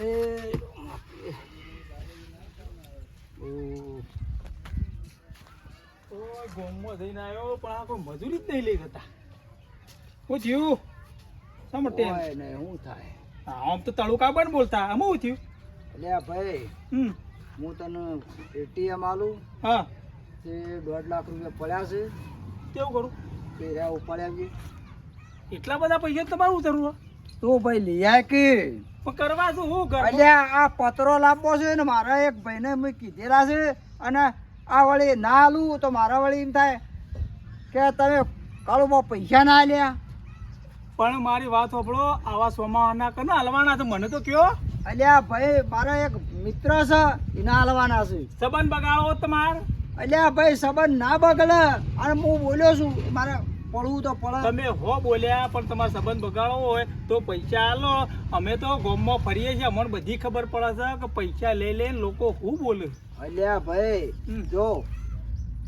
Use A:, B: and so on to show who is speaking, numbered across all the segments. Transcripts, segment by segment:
A: અરે
B: ગોમમાં જઈને આવ્યો પણ આ કોઈ મજૂરી જ નહીં લઈ જતા. હું થયું? શા માટે
A: ઓય ને શું થાય.
B: આમ તો તળુકા પણ બોલતા. આમ હું થયું?
A: અલ્યા ભાઈ
B: હમ.
A: હું તને એટીએમ આલું
B: હા.
A: તે દોઢ લાખ રૂપિયા પડ્યા છે.
B: કેવું કરું?
A: તે ઉપાડ્યા
B: એટલા બધા પૈસા તમારું ઉતરવું
A: તો ભાઈ લઈ આય કે?
B: કરવા શું હું કરું
A: અલ્યા આ પત્રો લાંબો છે ને મારા એક ભાઈને મેં કીધેલા છે અને આ વળી ના આલું તો મારા વળી એમ થાય કે તમે કાળુમાં પૈસા ના લ્યા
B: પણ મારી વાત સાંભળો આવા સોમાના કને હલવાના તો મને તો કયો.
A: અલ્યા ભાઈ મારા એક મિત્ર છે એના હલવાના છે.
B: સંબંધ બગાડો તમાર.
A: અલ્યા ભાઈ સંબંધ ના બગડે. અને હું બોલ્યો છું મારે પડવું તો પડે.
B: તમે હો બોલ્યા પણ તમારો સંબંધ બગાડવો હોય તો પૈસા આલો. અમે તો ગોમમાં ફરીએ છીએ. અમને બધી ખબર પડે છે કે પૈસા લઈ લઈને લોકો શું બોલે?
A: અલ્યા ભાઈ. જો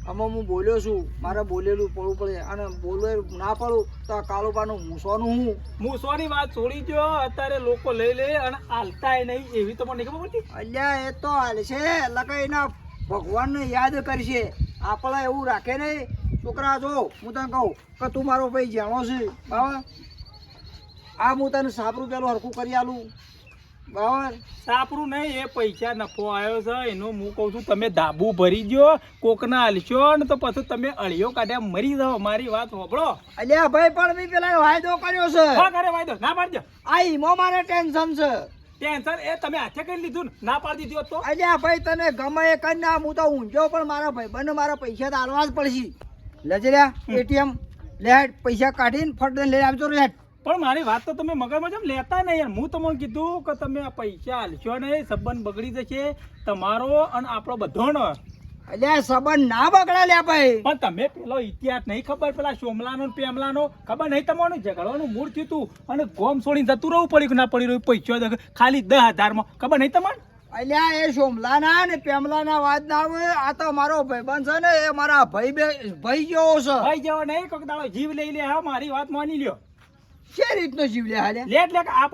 A: આમાં હું બોલ્યો છું. મારે બોલેલું પડવું પડે. અને બોલે ના પડું તો આ કાળુબાનું મૂસવાનું હું?
B: મૂસવાની વાત છોડી દો અત્યારે લોકો લઈ લે અને હાલતાય નહીં. એવી તો મને ખબર પડતી.
A: અલ્યા એ તો હાલ છે લકા એના ભગવાનને યાદ કરશે. આપણે એવું રાખે નહીં. છોકરા જો હું તને કહું કે તું મારો ભાઈ જાણો છે બરાબર આ હું તને સાપરું પેલું હરખું કરી આલું. બરાબર
B: સાપરું નહીં એ પૈસા નફો આવ્યો છે એનું હું કહું છું તમે ધાબુ ભરી દો કોકના હલશો ને તો પછી તમે અળિયો કાઢ્યા મરી જાઓ મારી વાત હોબળો
A: અલ્યા ભાઈ પણ મેં પેલા વાયદો કર્યો છે.
B: હા કરે વાયદો ના પાડજો.
A: આ ઈમો મારે ટેન્શન છે.
B: ટેન્શન એ તમે હાથે કરી લીધું ને ના પાડી દીધી તો.
A: અલ્યા ભાઈ તને ગમે એ કરી ના હું તો ઊંઝો પણ મારા ભાઈ બંને મારા પૈસા તો આલવા જ પડશે. લજર્યા એટીએમ. લેટ પૈસા કાઢીને ફટ લઈ આવજો લેટ
B: પણ મારી વાત તો તમે મગજમાં જેમ લેતા નહીં યાર. હું તમને કીધું કે તમે આ પૈસા હાલશો નહીં સંબંધ બગડી જશે તમારો અને આપણો બધોનો.
A: અલ્યા સંબંધ ના બગડા લ્યા ભાઈ.
B: પણ તમે પેલો ઇતિહાસ નહીં ખબર પેલા સોમલાનો પેમલાનો ખબર નહીં તમારું ઝઘડવાનું મૂળ થયું તું. અને ગોમ છોડીને જતું રહેવું પડ્યું કે ના પડી રહ્યું પૈસો ખાલી દસ હજારમાં. ખબર નહીં તમારે
A: અલ્યા એ સોમલાના ને પેમલાના વાત ના આવે આ તો મારો ભાઈબંધ છે ને એ મારા ભાઈ બે ભાઈ જેવો છે.
B: ભાઈ જેવો નહીં કોક દાડો જીવ લઈ લે હા મારી વાત માની લ્યો.
A: કે રીતનો જીવ લે
B: હાલે? લે એટલે આ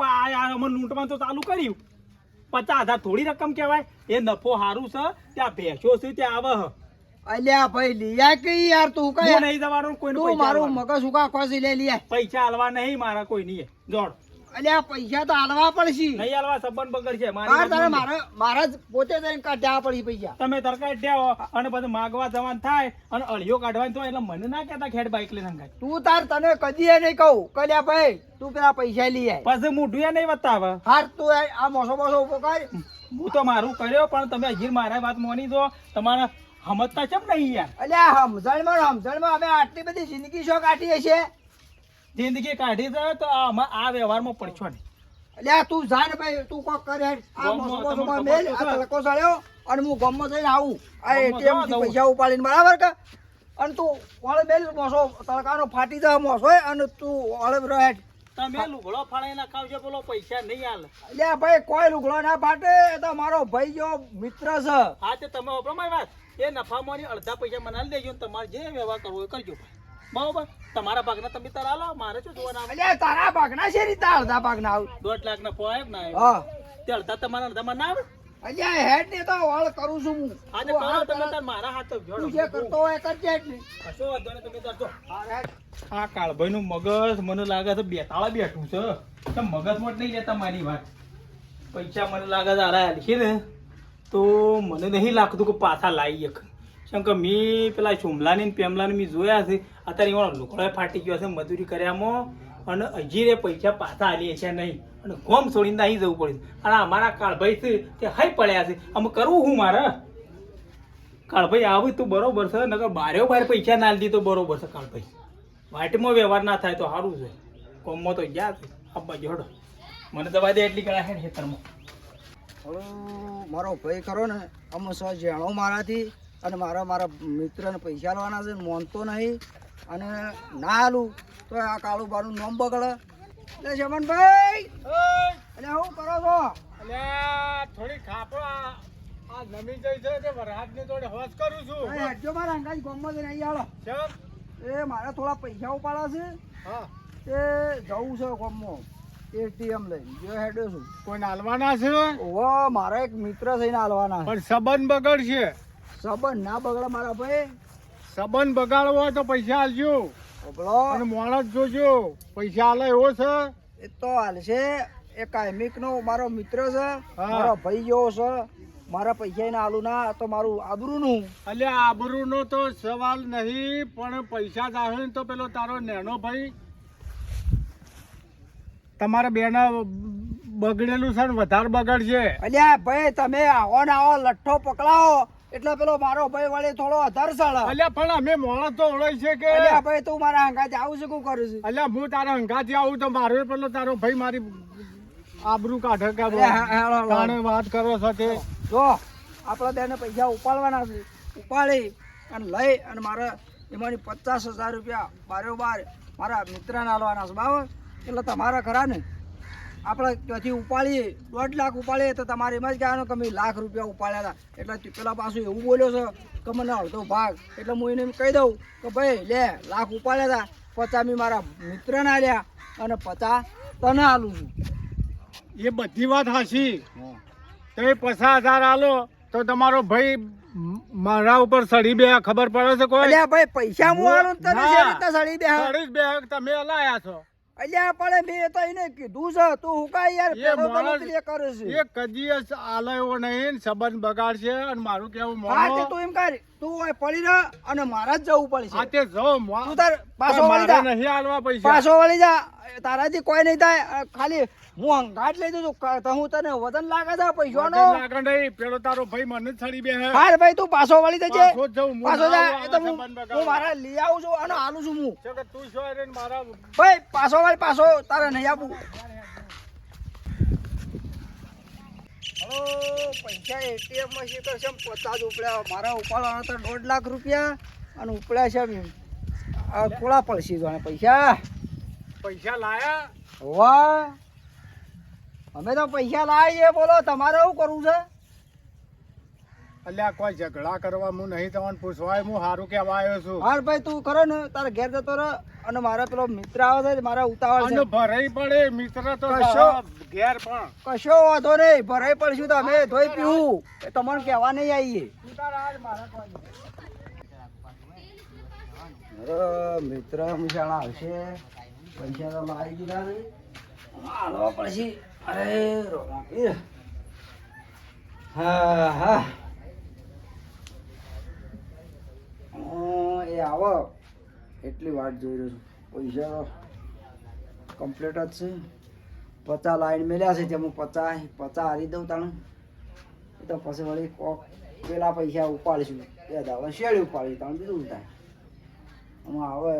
B: અમર લૂંટવાનું તો ચાલુ કર્યું. પચાસ હજાર થોડી રકમ કહેવાય. એ નફો સારું છે ત્યાં ભેંસો છે ત્યાં આવે.
A: અલ્યા ભાઈ લિયા કે યાર તું કઈ
B: નહીં જવાનું કોઈને
A: તું મારું મગજ ઉકા ખોસી લે લિયા
B: પૈસા હાલવા નહીં મારા કોઈ નહીં જોડ.
A: અલ્યા પૈસા તો આલવા પડશે.
B: નહીં આલવા સંબંધ બગડશે. મારી
A: તારે મારે મારા પોતે જઈને કાઢ્યા પડી પૈસા.
B: તમે તરકાઈ દેવો અને પછી માગવા જવાનું થાય અને અળિયો કાઢવાનું થાય એટલે મને ના કહેતા ખેડ બાઈક લઈને સંગાય
A: તું તાર તને કદી એ નહીં કહું. કલ્યા ભાઈ તું પેલા પૈસા લઈ આય.
B: પછી મોઢું એ નહીં બતાવે.
A: હાર તું આ મોસો મોસો ઊભો કર.
B: હું તો મારું કર્યો પણ તમે હજી મારા વાત માની દો તમારા સમજતા કેમ નહીં યાર?
A: અલ્યા સમજણમાં સમજણમાં અમે આટલી બધી જિંદગી શો કાઢીએ છીએ
B: જિંદગી કાઢી દે તો આમાં આ વ્યવહારમાં પડશો નહીં.
A: અલ્યા તું જા ભાઈ તું કોક કરે. આ મોસો મોસો મેલ આ તલકો સાળ્યો અને હું ગમમાં જઈને આવું. આ
B: એટીએમથી
A: પૈસા ઉપાડીને બરાબર કે? અને તું વાળે મેલ મોસો તલકાનો ફાટી જાય મોસો અને તું વાળે રહે
B: તમે લુગડો ફાળાઈ નાખાવજો બોલો પૈસા નહીં હાલ
A: અલ્યા ભાઈ કોઈ લુગડો ના ફાટે એ તો મારો ભાઈ જો મિત્ર છે.
B: હા તે તમે ઓપરો મારી વાત. એ નફામાંની અડધા પૈસા મને દેજો તમારે જે વ્યવહાર કરવો એ કરજો બરાબર. તમારા ભાગના તમે તાર આલો મારે શું જોવાના આવે?
A: તારા ભાગના છે રીતે અડધા ભાગના આવું.
B: દોઢ લાખ ના ફોય ના
A: હા.
B: તે અડધા તમારા અડધામાં ના આવે?
A: અલ્યા હેડ ને તો વાળ કરું છું હું.
B: હા કરો તમે
A: તાર
B: મારા હાથ
A: તું જે કરતો હોય કરજે જ
B: કશો વાંધો નહીં, તમે તાર જો. આ કાળભાઈ નું મગજ મને લાગે છે બેતાળા બેઠું છે. તો મગજ મોટ નહીં લેતા મારી વાત. પૈસા મને લાગે છે આરા હાલશે ને. તો મને નહીં લાગતું કે પાછા લાવી એક. કેમ કે મેં પેલા છુમલાની પેમલાની મેં જોયા છે. અત્યારે એમાં લુકડો ફાટી ગયો છે, મજૂરી કર્યામાં અને હજી રે પૈસા પાછા આલીએ છે નહીં. અને ગોમ છોડીને અહીં જવું પડે અને અમારા કાળભાઈ છે, તે હાઈ પડ્યા છે. અમે કરવું હું મારે? કાળભાઈ, આવું તો બરોબર છે, નકર બારે બાર પૈસા ના લીધી તો બરોબર છે કાળભાઈ. વાટમાં વ્યવહાર ના થાય તો સારું છે. કોમમાં તો ગયા છે. આપવા જોડો મને દવા દે એટલી કળા છે ખેતરમાં.
A: મારો ભાઈ ખરો ને. અમે સો જાણો મારાથી અને મારા મારા મિત્રને પૈસા લેવાના છે મોનતો નહીં. અને ના હાલું તો આ કાળું બારું નોમ બગડે. એટલે શમનભાઈ! એટલે શું કરો છો?
B: અલ્યા થોડી ખાપો આ નમી જઈ છે તે વરહાદની જોડે હોશ કરું છું.
A: હેડજો મારા અંગાજ ગોમમાં જઈને અહીં આવો એ મારે થોડા પૈસા ઉપાડા છે.
B: હા.
A: એ જવું છે ગોમમાં. એટીએમ લઈને. જો હેડ્યો છું.
C: કોઈ હાલવાના છે?
A: ઓ મારા એક મિત્ર થઈને હાલવાના છે.
C: પણ સંબંધ બગડશે.
A: સંબંધ ના બગડે મારા ભાઈ.
C: સંબંધ બગાડવો હોય તો પૈસા આલજો. અને માણસ જોજો. પૈસા આલે એવો છે?
A: એ તો હાલશે એ કાયમિક નો મારો મિત્ર છે. મારો ભાઈ જેવો છે. મારા પૈસા ના આલુ ના તો મારું આબરૂ નું
C: એટલે આબરૂનો તો સવાલ નહીં પણ પૈસા જ ને તો પેલો તારો નેનો ભાઈ. તમારા બેન બગડેલું છે ને વધારે બગડશે.
A: અલ્યા ભાઈ તમે આવો ને આવો લઠ્ઠો પકડાવો. એટલે પેલો મારો ભાઈ વળે થોડો અધર સળ
C: અલ્યા પણ અમે માણસ તો ઓળખ છે કે?
A: અલ્યા ભાઈ તું મારા હંગાથી આવું છે શું કરું છું?
C: અલ્યા હું તારા હંગાથી આવું તો મારો પેલો તારો ભાઈ મારી આબરૂ કાઢે કે
A: અલ્યા, હા, હા, હા, હા.
C: તાણે વાત કરો સાથે
A: જો આપણે બેને પૈસા ઉપાડવાના છે. ઉપાડી અને લઈ અને મારે એમાંની પચાસ હજાર રૂપિયા બારોબાર મારા મિત્રને હાલવાના છે બરાબર? એટલે તમારા ખરા ને. આપણે ત્યાંથી ઉપાડીએ દોઢ લાખ ઉપાડીએ તો તમારે એમ જ કહેવાનું કે અમે લાખ રૂપિયા ઉપાડ્યા હતા. એટલે તી પેલા પાછું એવું બોલ્યો છે કે મને અડધો ભાગ. એટલે હું એને એમ કહી દઉં કે ભાઈ લે લાખ ઉપાડ્યા હતા પચા મેં મારા મિત્રને આલ્યા અને પચાસ તને આલું છું.
C: એ બધી વાત હાચી. તમે પચાસ હજાર આલો તો તમારો ભાઈ મારા ઉપર સડી બે ખબર પડે છે કોઈ?
A: ભાઈ પૈસા હું આલું તને સડી હા?
C: સડી બે તમે અલાયા છો.
A: અલ્યા પણ મેં તો એને કીધું છે તું હું કાંઈ યાર
C: એ
A: પેલો કરે છે.
C: એ કદી આલયો નહીં સંબંધ બગાડશે અને મારું કેવું
A: હા તે તું એમ કર. તું અહીં પડી રહ અને મારા જ જવું પડશે.
C: આ તે જો
A: તું તાર પાછો વળી જા.
C: નહીં આલવા પૈસા.
A: પાછો વળી જા. તારાથી કોઈ નહીં થાય. ખાલી હું અંગાટ લઈ દઉં તો હું તને વજન લાગે છે પૈસાનો?
C: લાગે નહીં. પેલો તારો ભાઈ મને સડી બે હે
A: હાર ભાઈ તું પાછો વળી જજે.
C: પાછો જ હું
A: એ તો હું હું મારા લઈ આવું છું અને આલું છું હું.
C: તું જો મારા
A: ભાઈ પાછો વળી પાછો તારે નહીં આપું. હલો પૈસા એટીએમમાં છે તો છે પચાસ ઉપડ્યા. મારા ઉપાડવાના તો દોઢ લાખ રૂપિયા અને ઉપડ્યા છે એમ. આ થોડા પડશે જાણે પૈસા.
C: પૈસા લાયા?
A: વાહ અમે તો પૈસા લાવીએ બોલો તમારે શું કરવું છે?
C: અલ્યા કોઈ ઝઘડા કરવા હું નહીં તમને પૂછવાય હું સારું કહેવા આવ્યો છું.
A: હાર ભાઈ તું કરો ને તારે ઘેર જતો રહે. અને મારા પેલો મિત્ર આવે છે મારા ઉતાવળ
C: અને
A: છે
C: ભરાઈ પડે મિત્ર તો
A: કશો.
C: ઘેર પણ.
A: કશો વાંધો નહીં ભરાઈ પડશું તો અમે ધોઈ પીવું. એ તમને કહેવા નહીં આવીએ. મિત્ર મુશાળા આવશે. પૈસા તો મારી દીધા નહીં. પડશે. અરે રોમા હા હા. હું એ આવો. એટલી વાટ જોઈ રહ્યો છું. પૈસા કમ્પ્લીટ જ છે. પચાસ લાઈન મેળ્યા છે તે હું પચાસ પચાસ હારી દઉં તાણે. એ તો પછી વળી કોક પેલા પૈસા ઉપાડીશું. બે દાવા શેડી ઉપાડી તાણે, બીજું થાય? હું હવે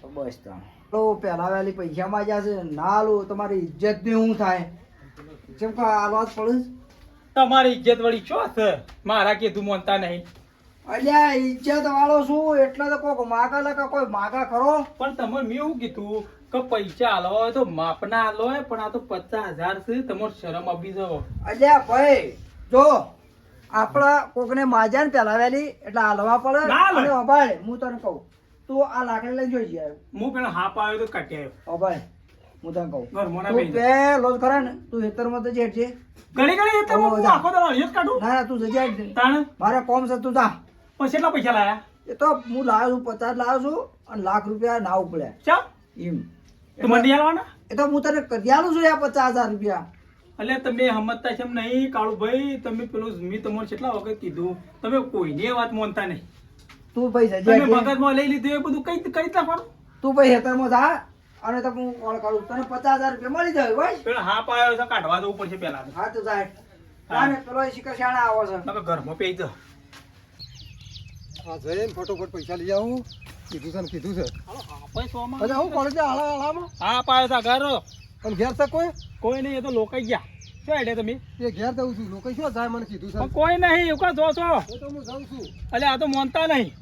A: તો બસ તાણ. તો પહેલાં વહેલી પૈસામાં જ્યાં છે. ના લો, તમારી ઇજ્જત ને શું થાય? જેમ કે આ વાત પડે
B: તમારી ઇજ્જત વળી ચો છે મારા કીધું માનતા નહીં.
A: અલ્યા ઇજ્જત વાળો શું? એટલે તો કોક માગા લે કોઈ માગા ખરો?
B: પણ તમે મેં એવું કીધું કે પૈસા હાલવા હોય તો માપના હોય પણ આ તો પચાસ હજાર છે તમારે શરમ આપી જવો.
A: અલ્યા ભાઈ જો આપણા કોકને માજ્યા ને પહેલા એટલે હાલવા પડે. અને અભાઈ હું તને કહું તું આ લાકડી લઈ જોઈ જાય
B: હું પેલા હાપ આવ્યો તો કાઢી આવ્યો.
A: અભાઈ હું તને કહું તું
B: બેસી જા.
A: પેલો જ ખરા ને તું હેતરમાં તો જેઠ છે.
B: ઘણી ઘણી એ તો હું આખો દાડો જ કાઢું?
A: ના ના તું જજે. મારે કોમ છે તું જા.
B: પછી કેટલા પૈસા લાયા?
A: એ તો હું લાવ્યો છું પચાસ લાવ્યો છું અને લાખ રૂપિયા ના ઉપડ્યા.
B: ચા
A: એમ.
B: તો મંડી આલવાના
A: એ તો હું તને કરી આલું છું યાર પચાસ હજાર રૂપિયા.
B: એટલે તમે સમજતા છે એમ નહીં કાળુભાઈ તમે પેલું મેં તમારે કેટલા વખત કીધું? તમે કોઈની વાત માનતા નહીં.
A: તું ભાઈ જજે
B: તમે મગજમાં લઈ લીધું એ બધું કઈ કઈ નાખવાનું
A: તું ભાઈ હેતરમાં જા અને તો હું કોલ કરું. તને પચાસ હજાર રૂપિયા મળી જાય ભાઈ
B: પેલા હા પાયો છે કાઢવા જવું પડશે પેલા
A: હા તો જાય પેલો શિકર શાળા શાણા આવો છે.
B: તમે ઘરમાં પેઈ જાઓ.
C: હા જઈને ફટોફટ પૈસા લઈ આવું. કીધું છે ને કીધું છે. અચ્છા હું કોલેજ આલા આલામાં
B: હાપ આવ્યો છે ઘર.
C: અને ઘેર છે કોઈ?
B: કોઈ નહીં એ તો લોકાઈ ગયા. શું આઈડિયા તમે?
C: એ ઘેર જઉં છું. લોકો શું જાય મને કીધું
B: છે કોઈ નહીં એવું કા જો છો
C: એ તો હું જાઉં છું.
B: એટલે આ તો માનતા નહીં.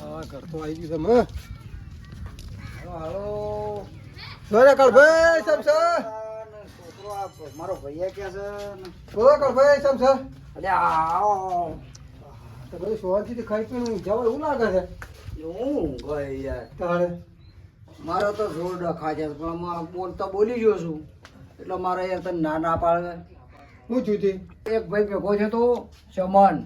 C: હા ઘર તો આવી ગયું છે
A: હાલો
C: સોરે કળભાઈ સમ
A: છોકરો મારો ભૈયા ક્યાં છે.
C: બોલો કળભાઈ સમ છે?
A: અલ્યા આવો.
C: તો બધું સોવાનથી ખાઈ પીને જાવ એવું લાગે છે?
A: હું ગઈ યાર.
C: તારે?
A: મારો તો જોર ડખા છે પણ હું બોલતા બોલી ગયો છું. એટલે મારે યાર તને ના ના પાડે.
C: હું છું તે?
A: એક ભાઈ ભેગો છે તો
C: ચમન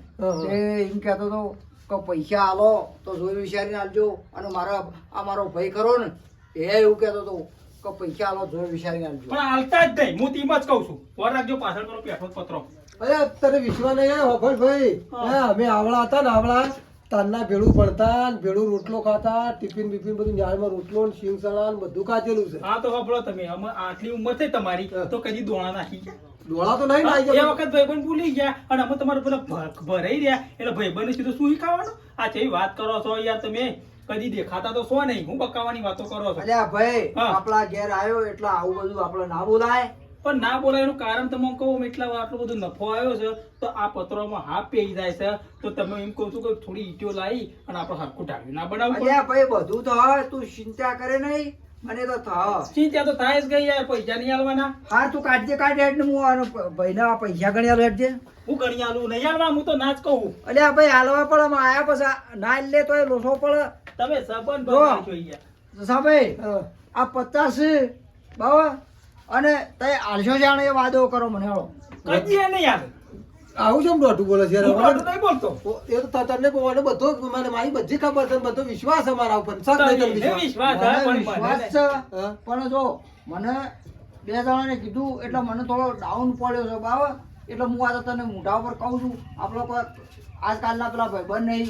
A: એ એમ કહેતો હતો કે પૈસા આલો તો જોઈ વિચારીને આલજો. અને મારા આ મારો ભાઈ ખરો ને એ એવું કહેતો હતો કે પૈસા આલો જોઈ વિચારીને આલજો.
B: પણ આલતા જ નહીં. હું તેમ જ કહું છું. વાર રાખજો પાછળ કરો પેઠો પત્રો.
D: અરે તને વિશ્વા નહીં આવ્યો હોફળ ભાઈ. અમે આવડા હતા ને આવડા. તાનના ભેળું ભણતા ભેળું રોટલો ખાતા ટિફિન બિફિન બધું ન્યાયમાં રોટલો ને શિંગ સળા બધું કાચેલું છે.
B: હા તો સાંભળો તમે. આટલી ઉંમર થઈ તમારી તો કદી દોણા નાખી. ગયા
D: ડોળા તો નહીં નાખી
B: એ
D: ગયા
B: વખત ભાઈબંધ ભૂલી ગયા અને અમે તમારા પેલા ભરાઈ રહ્યા. એટલે ભાઈબંધ સીધું શું ખાવાનું? આ છે વાત કરો છો યાર તમે કદી દેખાતા તો છો નહીં. હું બકાવાની વાતો કરો છો.
A: અલ્યા ભાઈ. આપણા ઘેર આવ્યો એટલે આવું બધું આપણે ના બોલાય.
B: પણ ના બોલાય એનું કારણ તમે કહું એટલા આટલો બધો નફો આવ્યો છે તો આ પત્રોમાં હાફ પેઈ જાય છે. તો તમે એમ કહો છો કે થોડી ઈટીઓ લાવી અને આપણે હરખું ટાળ્યું ના બનાવવું
A: ભાઈ બધું તો તું ચિંતા કરે નહીં. મને તો થ
B: ચિંતા તો થાય જ ગઈ યાર પૈસા નહીં આલવાના.
A: હા તું કાઢજે કાઢે એટલે હું આનો ભાઈના પૈસા ગણી આલો હેઠજે
B: હું ગણી આલું નહીં આલવા હું તો ના જ કહું.
A: અલ્યા ભાઈ હાલવા પડે આમાં આયા પછી ના લે તો લોસો પડે
B: તમે સબન
A: જો.
B: બગાડશો યાર
A: સાભાઈ આ પચાસ બાબા અને તે આલશો જાણે એ વાદો કરો મને હાલો
B: કદી એ નહીં આલે
D: આવું છે દોઢું બોલે છે
B: બોલતો?
D: એ તો તને મને બધો મને મારી બધી ખબર છે બધો વિશ્વાસ અમારા ઉપર. વિશ્વાસ.
B: પણ
A: છે પણ જો મને બે જણાને કીધું એટલે મને થોડો ડાઉન પડ્યો છે બાબા એટલે હું આજે તને મોઢા ઉપર કહું છું. આપણો કોઈ આજકાલના પેલા ભાઈબંધ નહીં.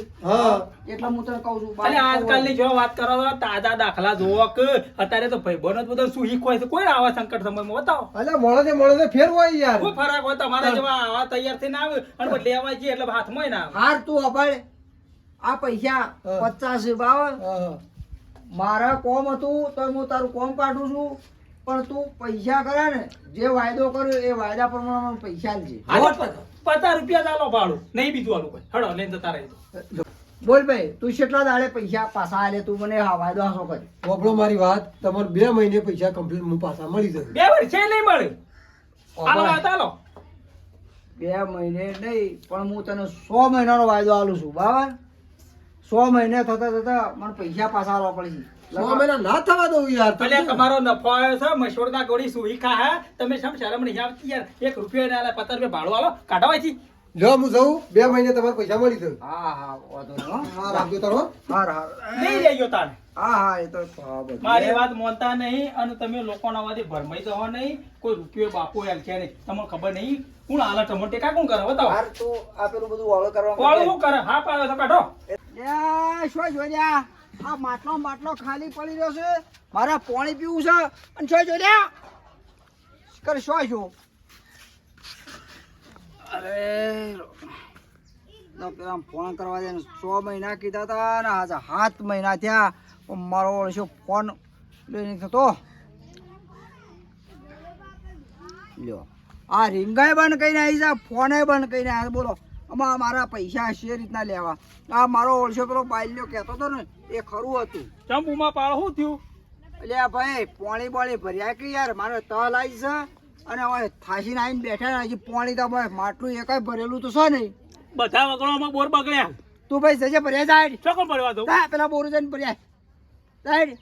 A: એટલે હું તને કહું છું
B: અલે આજકાલની જો વાત કરો તો તાજા દાખલા જોવો કે અત્યારે તો ભાઈબંધો બધો શું શીખવાય છે? કોઈ આવા સંકટ સમયમાં બતાવો.
D: અલ્યા મોણસે મોણસે ફેર હોય યાર.
B: કોઈ ફરક હોય? તમારા જેવા આવા તૈયાર થઈને આવે અને લેવા જઈએ એટલે હાથમાં ના
A: હાર તું અપાડે આ પૈસા પચાસ
D: હા.
A: મારા કોમ હતું તો હું તારું કોમ કાઢું છું. પણ તું પૈસા કરે ને જે વાયદો કર્યો એ વાયદા પ્રમાણે પૈસા
B: તો પચાસ રૂપિયા ચાલો ભાડું. નહીં બીજું આલું કોઈ. હડો લઈને જતા રહી
A: બોલ ભાઈ તું કેટલા દાડે પૈસા પાછા આલે તું મને હા વાયદો હાસો કર
D: વાપરો મારી વાત. તમારે બે મહિને પૈસા કમ્પ્લીટ હું પાછા મળી જશે.
B: બે વર્ષે નહીં મળે.
A: આલો
B: આલો.
A: બે મહિને નહીં પણ હું તને સો મહિનાનો વાયદો આલું છું. બરાબર? સો મહિને થતા થતા મને પૈસા પાછા આવવા પડશે
D: સો મહિના ના થવા દઉં યાર
B: અલે તમારો નફો આવ્યો છે ગોળી સુઈ ખા હે. તમે શમ શરમ નહીં આવતી યાર. એક રૂપિયો ના આલે પચાસ રૂપિયા ભાડું આલો કાઢો અહીંથી.
D: જો હું જઉં. બે મહિને તમારે પૈસા મળી જશે
A: હા હા વાંધો નહીં હા.
D: રાખજો તારો
A: હાર હાર
B: નહીં જઈ ગયો
A: હા હા એ તો
B: મારી વાત મોનતા નહીં અને તમે લોકોના વાદે ભરમાઈ જવા નહીં. કોઈ રૂપિયો બાપો છે નહીં. તમને ખબર નહીં? કોણ હાલે ટમો ટેકા કોણ કરે? બતાવો.
A: હાર તું આ પેલું બધું વાળો કરવા
B: કોણ શું કરે? હા પાડો તો કાઢો.
A: શું જોડ્યા? આ માટલો માટલો ખાલી પડી રહ્યો છે. મારે પાણી પીવું છે. અને શું જોડ્યા? કર શું પેલા ફોન કરવા દે છ મહિના કીધા હતા ને આજે સાત મહિના થયા. મારો શું ફોન લઈને થતો. લ્યો. આ રીંગાય બંધ કરીને આવી છે ફોને બંધ કરીને આવ્યા બોલો. આમાં મારા પૈસા છે રીતના લેવા. આ મારો ઓળશો પેલો બાયલ્યો કહેતો હતો ને એ ખરું હતું.
B: ચંપુમાં પાડો શું થયું?
A: એટલે ભાઈ પોણી બોણી ભર્યા કે યાર મારે તલ આવી છે અને હવે થાસી આવીને બેઠા ને હજી પોણી તો ભાઈ માટલું એકાય ભરેલું તો છે નહીં.
B: બધા વગડોમાં બોર બગડ્યા.
A: તું ભાઈ જજે ભર્યા જાય
B: ચોકો ભરવા દો
A: તા પેલા બોરું જઈને ભર્યા. જાય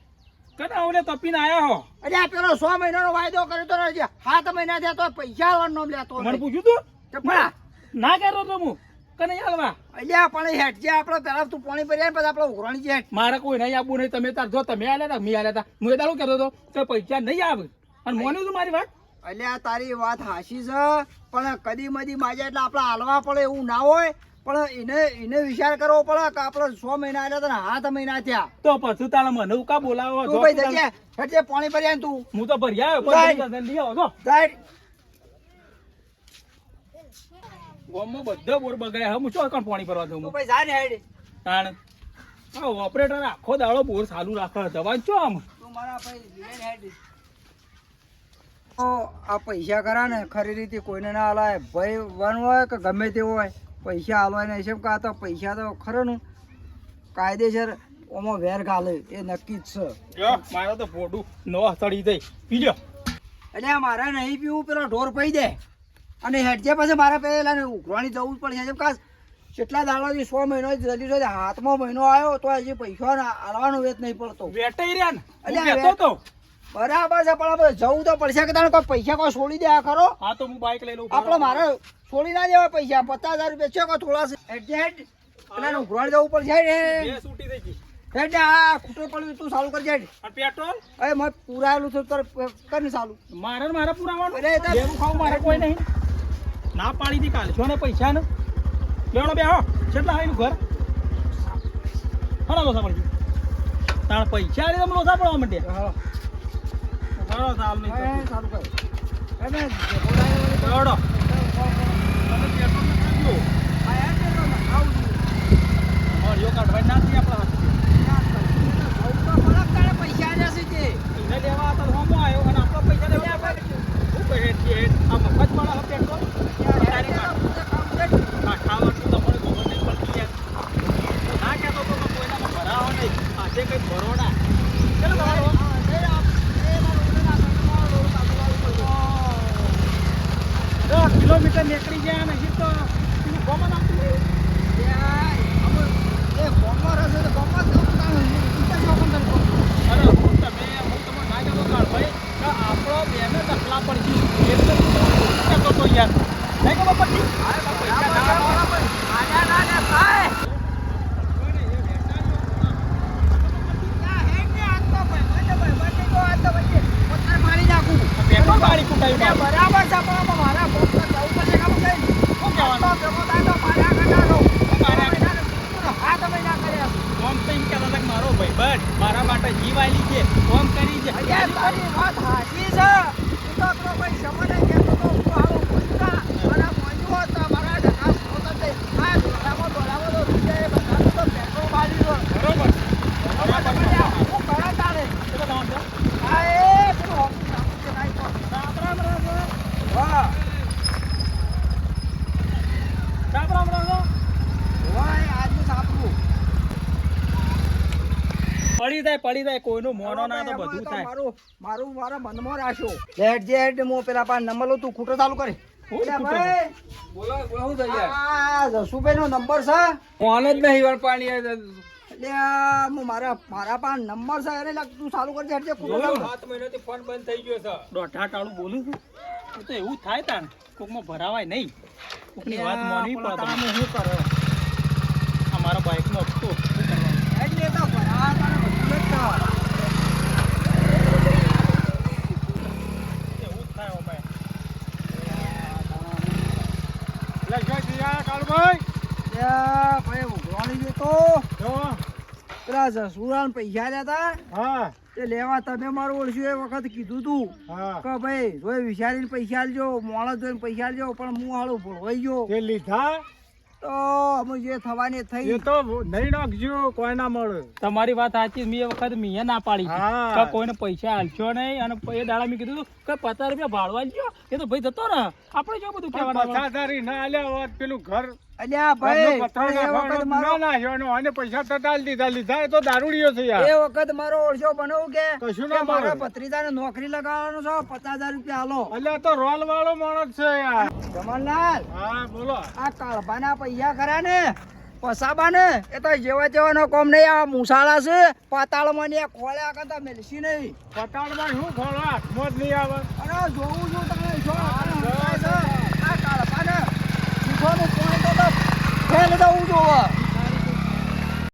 B: કદા ઓલે તપીને આયા હો.
A: અરે આ પેલો સો મહિનાનો વાયદો કર્યો તો સાત મહિના થયા તો પૈસા લેતો
B: મને પૂછ્યું તું?
A: તો પણ
B: ના કરો તો હું કને હાલવા?
A: અલ્યા પણ હેઠ જે આપણો પેલા તું પાણી ભર્યા પછી આપણે ઉઘરાણી જે
B: મારે કોઈ નહીં આપવું નહીં. તમે તાર જો તમે આલ્યા હતા મેં આલ્યા હતા હું એ તારું કહેતો હતો? કે પૈસા નહીં આવે. અને મોને તું મારી વાત?
A: અલ્યા તારી વાત હાશી છે પણ કદી મદી માજા એટલે આપણે હાલવા પડે એવું ના હોય. પણ એને એને વિચાર કરવો પડે કે આપણે સો મહિના આવ્યા હતા ને સાત મહિના થયા.
B: તો પછી તારા મને કા બોલાવો?
A: તું ભાઈ જજે પાણી ભર્યા ને તું.
B: હું તો ભરી આવ્યો લઈ આવો
A: સાઈડ
B: ગામમાં બધા બોર બગડ્યા. હું શું કોણ પાણી ભરવા દઉં
A: ભાઈ જા ને હેડ.
B: તાણ. આ ઓપરેટર આખો દાડો બોર ચાલુ રાખે જવાન છો આમ?
A: તું મારા ભાઈ લઈને હેડ. આ પૈસા ખરા ને ખરી રીતે કોઈને ના હલાય. ભાઈ વન હોય કે ગમે તે હોય પૈસા હલવાય નહીં છે કે તો પૈસા તો ખરો નું. કાયદેસર ઓમાં વેર ગાલે એ નક્કી જ છે.
B: મારે તો ફોટું ન સડી જાય પીજો.
A: એટલે મારે નહીં પીવું પેલો ઢોર પી દે અને હેડજે પાસે મારે પેલા ઉઘરવાની ઉઘરાણી જવું જ પડશે. કાસ કેટલા દાડાથી સો મહિનો જલ્દી જલ્દી હાથમાં મહિનો આવ્યો તો હજી પૈસા આલવાનો વેત નહીં પડતો.
B: વેટાઈ રહ્યા તો.
A: બરાબર છે પણ જવું તો પડશે કે તને કોઈ પૈસા કોઈ છોડી દે ખરો?
B: હા તો હું બાઈક લઈ લઉં
A: આપણે મારે છોડી ના દેવા પૈસા પચાસ હજાર રૂપિયા છે કોઈ થોડા એડજેટ પેલા ઉઘરાણ જવું પડશે
B: ને છૂટી થઈ ગઈ.
A: હેડ આ ખૂટો પડ્યું તું ચાલુ કરજે હેડ.
B: અને પેટ્રોલ
A: અરે મેં પુરાયેલું છે તારે કર ચાલુ.
B: મારે મારે પુરાવાનું.
A: અરે
B: ખાવું મારે કોઈ નહીં. ના પાડી દી કાલે. છો ને પૈસા ને. લેવાનો બે હો. કેટલા હોય ઘર. હા લોસા પડી તાર પૈસા રે તમે લોસા પડવા માંડે.
A: હા.
B: બરો સાલ નહીં તો
A: પડે જ પૈસા
B: લેવા તો આવ્યો અને આપણો પૈસા લેવા આપણે શું કહે છે આ મફત વાળા પેટ્રોલ તારી પાસે ખાવાનું તો મને ખબર નહીં પડતી યાર ના કહેતો તો કે કોઈનામાં ભરાવો નહીં આજે કંઈ ભરો ના ચલો ભરાવો દસ કિલોમીટર નીકળી ગયા નહીં તો પેલું ગોમાં નાખતું નહીં. અરે હું તમે હું તમને ના કહેતો કાળભાઈ કે આપણો બેને તકલા પડશે એટલે હું તમને કહેતો તો યાર નહીં ખબર પડતી પૈસા ના પેટ્રોલ ગાડી કુટાવી મારી.
A: બરાબર છે પણ મારા બોસ જવું પડશે ખબર છે
B: શું કહેવાનું?
A: હા તમે ના કર્યા
B: ઓમ તો એમ કહેતા હતા કે મારો ભાઈબંધ મારા માટે જીવ આલી છે ઓમ કરી છે
A: અલ્યા તારી વાત સાચી છે તું તો આપણો ભાઈ સમજે કહેતો તો તું આવો ભૂલતા મારા મોંજુ હતા મારા ઢકાસ હોતા તે આ દોડામાં દોડામાં તો રૂપિયા એ બધા તો પેટ્રોલ બાળી દો
B: બરોબર
A: બરાબર અલ્યા, હું કરે તારે
B: ચલો તમામ છે
A: આ એ પેલું હોમ સામું છે કાંઈ તો.
B: રામ રામ રામ રામ.
A: વાહ
B: રામ રામ રામ રામ.
A: વાહ એ આજનું સાપરું
B: પડી જાય પડી જાય. કોઈનું મોનો ના તો બધું
A: તો
B: થાય.
A: મારું મારું મારા મનમાં રાખ્યો. લેટ જેટ મો પેલા પા નંબર લઉં તું ખૂટો ચાલુ કરે.
B: હું
A: અલ્યા
B: ખૂટો?
A: ભાઈ. આ જસુભાઈ નો નંબર છે.
C: ફોન જ નહીં વળપાણી
A: એટલે આ હું મારા મારા પાસે નંબર છે એને લાગ તું ચાલુ કરજે એટલે ખૂટો ચાલુ કર.
C: મહિનાથી ફોન બંધ થઈ ગયો છે
B: દોઢા ટાળું બોલું છું એ તો એવું થાય તાણ કોકમાં ભરાવાય નહીં કોકની વાત મોનવી
A: પેલા
B: પડે
A: તાણે શું કરે
B: આ મારા બાઇકનો હપ્તો શું કરવાનું
A: એટલે તો ભરા તાણે બધું જ છે.
B: એવું જ થાય અમારે
A: એટલે ભાઈ ઉઘરાણી ગયો પેલા જસુરાન પૈસા લેતા
C: હા.
A: તે લેવા તમે મારું ઓળખ્યું એ વખત કીધું તું.
C: હા.
A: કે ભાઈ જોઈ વિચારીને પૈસા આલજો માણસ જોઈને પૈસા લેજો પણ હું હાલું ભૂલવાઈ ગયો.
C: લીધા?
A: તો અમે જે થવાની
C: એ તો નહીં નાખજો કોઈ ના મળે.
B: તમારી વાત સાચી મેં એ વખત મેં ના પાડી કે કોઈને પૈસા હાલશો નહીં. અને એ દાડા મેં કીધું કે પચાસ રૂપિયા ભાડવા આલજો. એ તો ભાઈ જતો ને આપણે જો બધું
C: પચાસ ના આલ્યા હોત પેલું ઘર
A: અલ્યા ભાઈ એ
C: ના
A: મારો
C: અને પૈસા તો દીધા લીધા તો દારૂડિયો છે
A: એ વખત મારો ઓળખ્યો બનાવું કે
C: કશું ના
A: મારા. નોકરી લગાવવાનો છો? પચાસ હજાર રૂપિયા આલો.
C: અલ્યા તો રોલ વાળો માણસ છે યાર.
A: જમનલાલ
C: હા બોલો.
A: આ કાળભાના પૈસા ખરા ને? પસાબા ને એ તો જેવા તેવાનો કોમ નહીં આ મુસાળા છે. પાતાળમાં ને ખોળ્યા કરતા મેલસી નહીં.
C: પાતાળમાં શું ખોળવા નહીં આવે.
A: અરે જોઉં છું તમે છો. આ કાળભાને. શીખવાનું પોઈન્ટ તો ફેલ દઉં જોવા